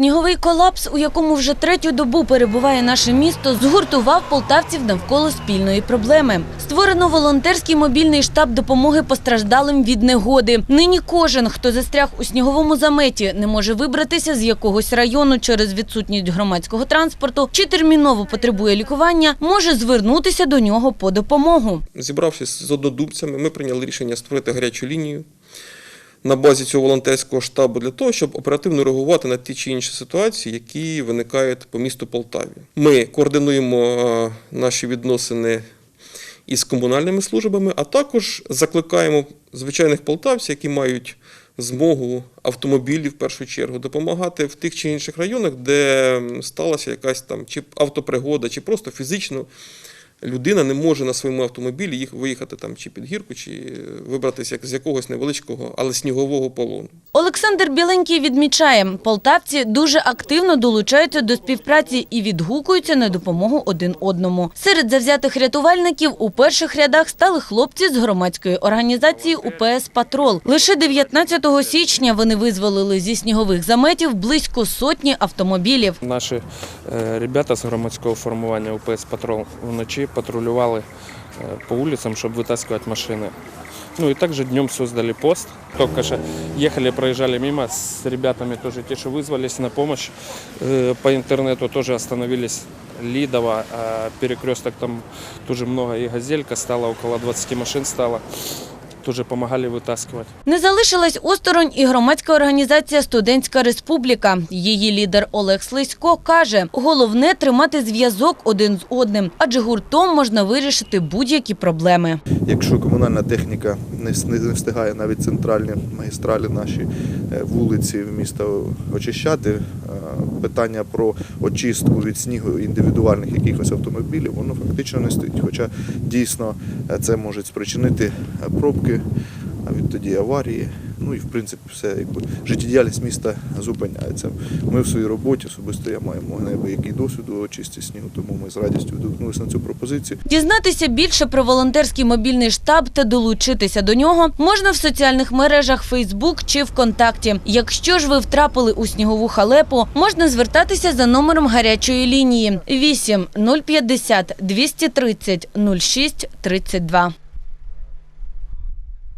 Сніговий колапс, у якому вже третю добу перебуває наше місто, згуртував полтавців навколо спільної проблеми. Створено волонтерський мобільний штаб допомоги постраждалим від негоди. Нині кожен, хто застряг у сніговому заметі, не може вибратися з якогось району через відсутність громадського транспорту чи терміново потребує лікування, може звернутися до нього по допомогу. Зібравшись з однодумцями, ми прийняли рішення створити гарячу лінію на базі цього волонтерського штабу для того, щоб оперативно реагувати на ті чи інші ситуації, які виникають по місту Полтаві. Ми координуємо е, наші відносини із комунальними службами, а також закликаємо звичайних полтавців, які мають змогу автомобілі в першу чергу допомагати в тих чи інших районах, де сталася якась там чи автопригода, чи просто фізично людина не може на своєму автомобілі їх виїхати там чи під гірку, чи вибратися як з якогось невеличкого, але снігового полону. Олександр Біленький відмічає, полтавці дуже активно долучаються до співпраці і відгукуються на допомогу один одному. Серед завзятих рятувальників у перших рядах стали хлопці з громадської організації УПС «Патрол». Лише 19 січня вони визволили зі снігових заметів близько сотні автомобілів. Наші е, ребята з громадського формування УПС Патрол вночі патрулювали е, по улицам, щоб витаскувати машини. Ну и также днем создали пост. Только что ехали, проезжали мимо с ребятами тоже те, что вызвались на помощь. Э, По интернету тоже остановились Лидово, перекресток там тоже много и газелька стало, около 20 машин стало. Тоже помогали вытаскивать. Не залишилась осторонь і громадська організація «Студентська республіка». Її лідер Олег Слизько каже, головне – тримати зв'язок один з одним, адже гуртом можна вирішити будь-які проблеми. Якщо комунальна техніка не встигає навіть центральні магістралі наші е, вулиці міста очищати, питання про очистку від снігу індивідуальних якихось автомобілів, воно фактично не стоїть. Хоча дійсно це може спричинити е, пробки, а відтоді аварії. Ну і в принципі все якби життєдіяльність міста зупиняється. Ми в своїй роботі особисто я маю неабиякий досвід у очисті снігу, тому ми з радістю відгукнулися на цю пропозицію. Дізнатися більше про волонтерський мобільний штаб та долучитися до нього можна в соціальних мережах Фейсбук чи ВКонтакті. Якщо ж ви втрапили у снігову халепу, можна звертатися за номером гарячої лінії 8 050 230 06 32.